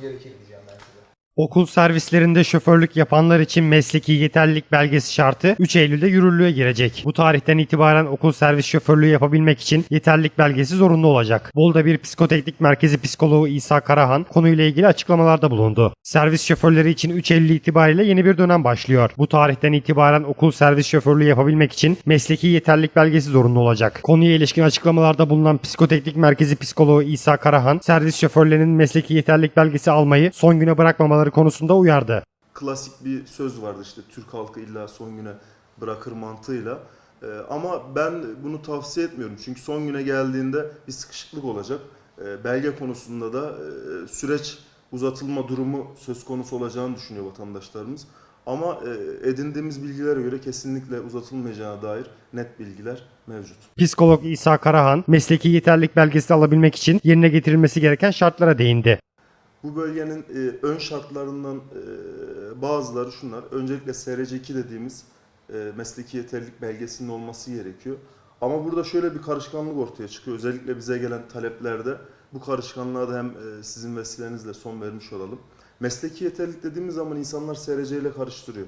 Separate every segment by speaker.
Speaker 1: gerekir diyeceğim ben size.
Speaker 2: Okul servislerinde şoförlük yapanlar için mesleki yeterlilik belgesi şartı 3 Eylül'de yürürlüğe girecek. Bu tarihten itibaren okul servis şoförlüğü yapabilmek için yeterlilik belgesi zorunlu olacak. Bolu'da bir psikoteknik merkezi psikoloğu İsa Karahan konuyla ilgili açıklamalarda bulundu. Servis şoförleri için 3 Eylül itibariyle yeni bir dönem başlıyor. Bu tarihten itibaren okul servis şoförlüğü yapabilmek için mesleki yeterlilik belgesi zorunlu olacak. Konuya ilişkin açıklamalarda bulunan psikoteknik merkezi psikoloğu İsa Karahan, servis şoförlerinin mesleki yeterlilik belgesi almayı son güne bırakmamaları konusunda uyardı.
Speaker 3: klasik bir söz vardı işte Türk halkı illa son güne bırakır mantığıyla. Ee, ama ben bunu tavsiye etmiyorum. Çünkü son güne geldiğinde bir sıkışıklık olacak. Ee, belge konusunda da e, süreç uzatılma durumu söz konusu olacağını düşünüyor vatandaşlarımız. Ama e, edindiğimiz bilgilere göre kesinlikle uzatılmayacağına dair net bilgiler mevcut.
Speaker 2: Psikolog İsa Karahan, mesleki yeterlilik belgesi alabilmek için yerine getirilmesi gereken şartlara değindi.
Speaker 3: Bu bölgenin e, ön şartlarından e, bazıları şunlar. Öncelikle SRC2 dediğimiz e, mesleki yeterlilik belgesinin olması gerekiyor. Ama burada şöyle bir karışkanlık ortaya çıkıyor. Özellikle bize gelen taleplerde bu karışkanlığa da hem e, sizin vesilenizle son vermiş olalım. Mesleki yeterlilik dediğimiz zaman insanlar SRC ile karıştırıyor.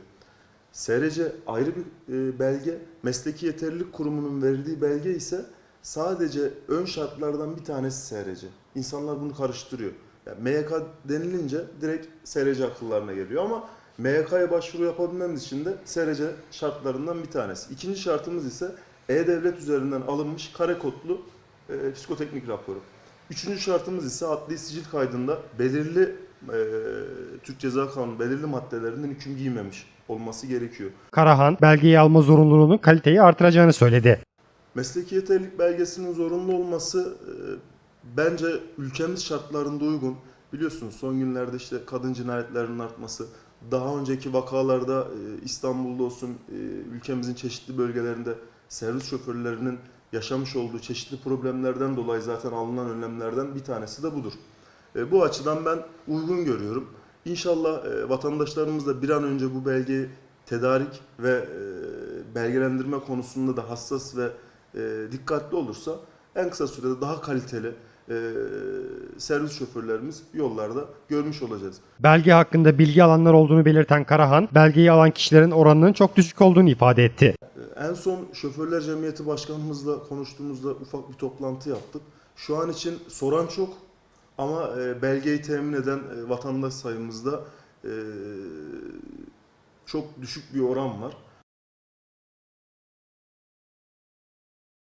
Speaker 3: SRC ayrı bir e, belge, mesleki yeterlilik kurumunun verdiği belge ise sadece ön şartlardan bir tanesi SRC. İnsanlar bunu karıştırıyor. Yani MYK denilince direkt SRC akıllarına geliyor ama MYK'ya başvuru yapabilmemiz için de SRC şartlarından bir tanesi. İkinci şartımız ise E-Devlet üzerinden alınmış kare kodlu e, psikoteknik raporu. Üçüncü şartımız ise adli sicil kaydında belirli e, Türk Ceza Kanunu belirli maddelerinden hüküm giymemiş olması gerekiyor.
Speaker 2: Karahan, belgeyi alma zorunluluğunun kaliteyi artıracağını söyledi.
Speaker 3: Mesleki yeterlilik belgesinin zorunlu olması e, bence ülkemiz şartlarında uygun. Biliyorsunuz son günlerde işte kadın cinayetlerinin artması, daha önceki vakalarda e, İstanbul'da olsun e, ülkemizin çeşitli bölgelerinde servis şoförlerinin yaşamış olduğu çeşitli problemlerden dolayı zaten alınan önlemlerden bir tanesi de budur. E, Bu açıdan ben uygun görüyorum. İnşallah vatandaşlarımız da bir an önce bu belgeyi tedarik ve belgelendirme konusunda da hassas ve dikkatli olursa en kısa sürede daha kaliteli e, servis şoförlerimiz yollarda görmüş olacağız.
Speaker 2: Belge hakkında bilgi alanlar olduğunu belirten Karahan, belgeyi alan kişilerin oranının çok düşük olduğunu ifade etti.
Speaker 3: E, En son Şoförler Cemiyeti Başkanımızla konuştuğumuzda ufak bir toplantı yaptık. Şu an için soran çok ama e, belgeyi temin eden e, vatandaş sayımızda e, çok düşük bir oran var.